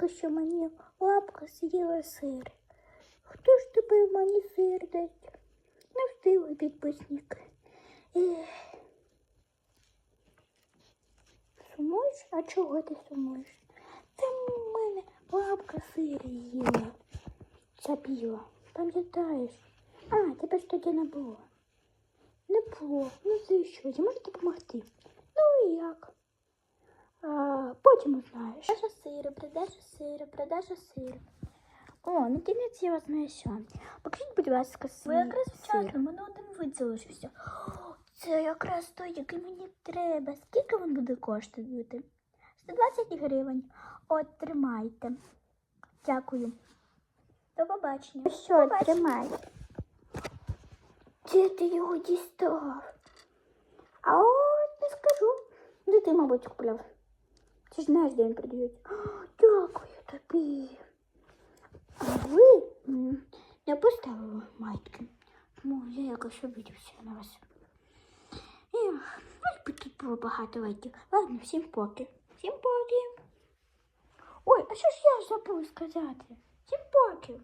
тільки що мені лапка з'їла сир. Хто ж тепер мені сир дасть? Не встигли. Сумуєш? А чого ти сумуєш? Та в мене бабка сир їла. Забіла. Пам'ятаєш? А, тебе ж тоді не було. Не було. Ну ти що, я можу допомогти? Ну і як? А, потім узнаєш. Продажа сиру, продажа сиру, продажа сиру. О, ну кінець я вас що. Покажіть, будь ласка, Ви якраз сир. вчасно, мене один вид залишився. О, Це якраз той, який мені треба. Скільки він буде коштувати? 120 гривень. От, тримайте. Дякую. До побачення. Що, тримай. Де ти його дістав? А от не скажу. Де ти, мабуть, купляв? Ти ж знаєш, де він продають. О, Дякую тобі. А ви м, не поставили майки. Тому я якось обідівся на вас. Ех, ось би тут було багато лайків. Ладно, всім поки. Всім поки. Ой, а що ж я забув сказати? Всім поки.